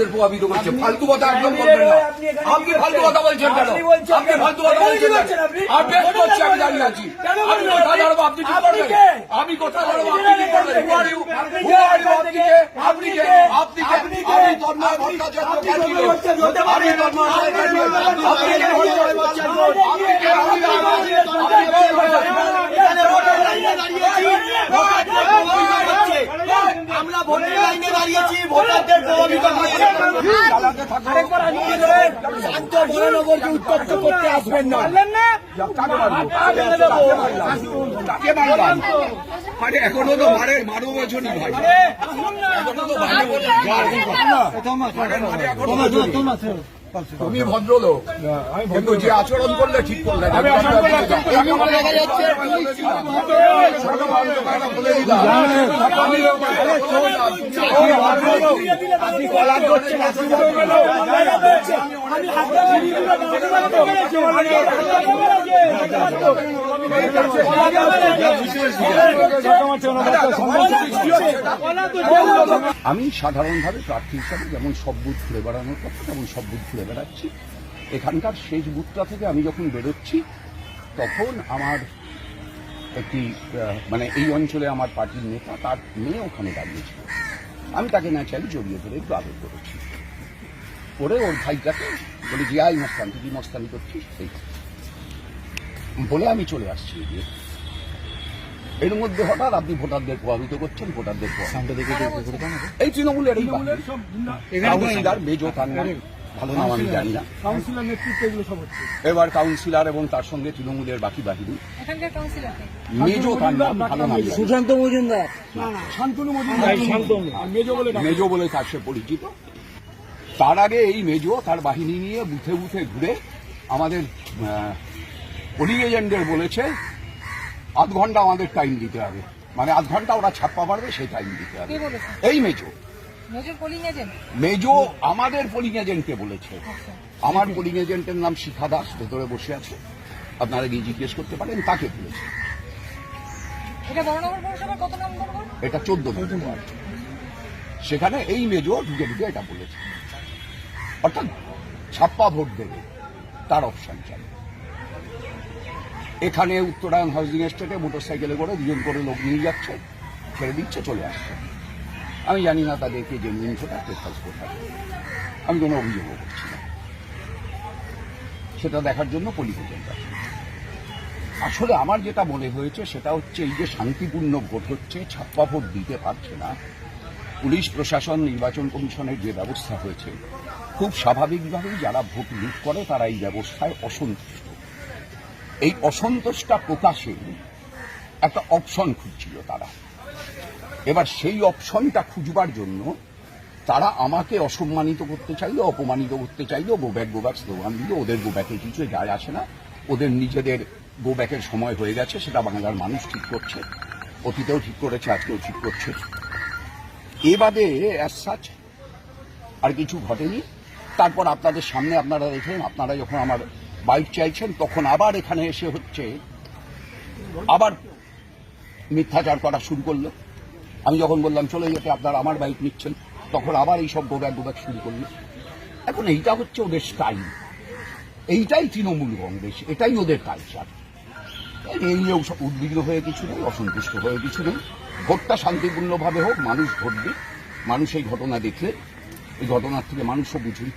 ভোটারদের প্রভাবিত করছে ফালতু কথা একদম বলবেন না আপনি ফালতু কথা বলছেন কেন আপনি ফালতু কথা বলছেন বেশ করছি আমি দাঁড়িয়ে আছি আমি কোথায় দাঁড়াবো আপনি কি করবেন আমি কোথায় দাঁড়াবো আপনি কি করবেন are you? আপনি কে আপনি কে আপনি কে আমি তন্ময় ভট্টাচার্য ক্যান্ডিডেট আমি তন্ময় রায় ক্যান্ডিডেট আপনি কে আপনি কে আপনি আমরা ভোটের লাইনে দাঁড়িয়েছি ভোটারদের প্রভাবিত মহানগরকে উত্তপ্ত করতে আসবেন না। কাকে এখনও তো মারে বারো বছরই ভাই এখনও তো বারো বছর। তুমি ভদ্রলোক কিন্তু যে আচরণ করলে ঠিক করলে আমি সাধারণভাবে প্রার্থী হিসাবে যেমন সব বুথ ঘুরে বেড়ানোর কথা তেমন সব বুথ ঘুরে বেড়াচ্ছি। এখানকার শেষ বুথটা থেকে আমি যখন বেরোচ্ছি তখন আমার একটি মানে এই অঞ্চলে আমার পার্টির নেতা তার মেয়ে ওখানে দাঁড়িয়েছিল আমি তাকে ন্যাচারালি জড়িয়ে ধরে একটু আদর করেছি। করে ওর ভাইটাকে বলে যে আই মস্তান তুই কি মস্তানি করছিস? এই বলে আমি চলে আসছি এগিয়ে। এর মধ্যে হঠাৎ আপনি ভোটারদের প্রভাবিত করছেন ভোটারদের প্রভাবিত এই তৃণমূলের ভালো নাম আমি জানি না। এবার কাউন্সিলর এবং তার সঙ্গে তৃণমূলের বাকি বাহিনী। মেজো ভালো নাম সুশান্ত মজুমদার। না না শান্তনু মজুমদার মেজো বলে ডাকে। মেজো বলে তার সে পরিচিত। তার আগে এই মেজো তার বাহিনী নিয়ে বুথে বুথে ঘুরে আমাদের পোলিং এজেন্টদের বলেছে আধ ঘণ্টা আমাদের টাইম দিতে হবে। মানে আধ ঘণ্টা ওরা ছাপ্পা পারবে সেই টাইম দিতে হবে। এই মেজো। মেজো আমাদের পোলিং এজেন্টকে বলেছে। আমার পোলিং এজেন্টের নাম শিখা দাস ভেতরে বসে আছে। আপনারা গিয়ে জিজ্ঞেস করতে পারেন তাকে বলেছে। এটা চোদ্দ নম্বর। সেখানে এই মেজো ঢুকে ঢুকে এটা বলেছে। অর্থাৎ ছাপ্পা ভোট দেবে তার অপশন চাই। এখানে উত্তরায়ণ হাউজিং এস্টেটে মোটর সাইকেলে করে দুজন করে লোক নিয়ে যাচ্ছে ছেড়ে দিচ্ছে চলে আসছে। আমি জানি না তাদেরকে জেনুইন ভোটার টেস্ট কোথায় আমি কোনো অভিযোগও করছি না। সেটা দেখার জন্য এজেন্ট আসলে আমার যেটা মনে হয়েছে, সেটা হচ্ছে এই যে শান্তিপূর্ণ ভোট হচ্ছে, ছাপ্পা ভোট দিতে পারছে না। পুলিশ, প্রশাসন, নির্বাচন কমিশনের যে ব্যবস্থা হয়েছে, খুব স্বাভাবিকভাবেই যারা ভোট লুট করে, তারা এই ব্যবস্থায় অসন্তুষ্ট। এই অসন্তোষটা প্রকাশে একটা অপশন খুঁজছিল তারা। এবার সেই অপশনটা খুঁজবার জন্য তারা আমাকে অসম্মানিত করতে চাইলো, অপমানিত করতে চাইলো go back go back slogan দিল, ওদের গো ব্যাকে কিছু যায় আসে না। ওদের নিজেদের গো ব্যাকের সময় হয়ে গেছে, সেটা বাংলার মানুষ ঠিক করছে, অতীতেও ঠিক করেছে, আজকেও ঠিক করছে। এ বাদে সাচ আর কিছু ঘটেনি। তারপর আপনাদের সামনে আপনারা দেখলেন, আপনারা যখন আমার বাইক চাইছেন, তখন আবার এখানে এসে হচ্ছে, আবার মিথ্যাচার করা শুরু করল। আমি যখন বললাম, চলে যেতে, আপনারা আমার বাইক নিচ্ছেন। তখন আবার এইসব গোব্যাক গোব্যাক শুরু করল। এখন এইটা হচ্ছে ওদের স্টাইল এইটাই তৃণমূল কংগ্রেস, এটাই ওদের কালচার এই সব উদ্বিগ্ন হয়ে কিছু নেই, অসন্তুষ্ট হয়ে কিছু নেই। ভোটটা শান্তিপূর্ণভাবে হোক, মানুষ ভোট দিক মানুষ এই ঘটনা দেখলে, এই ঘটনার থেকে মানুষও বুঝুক।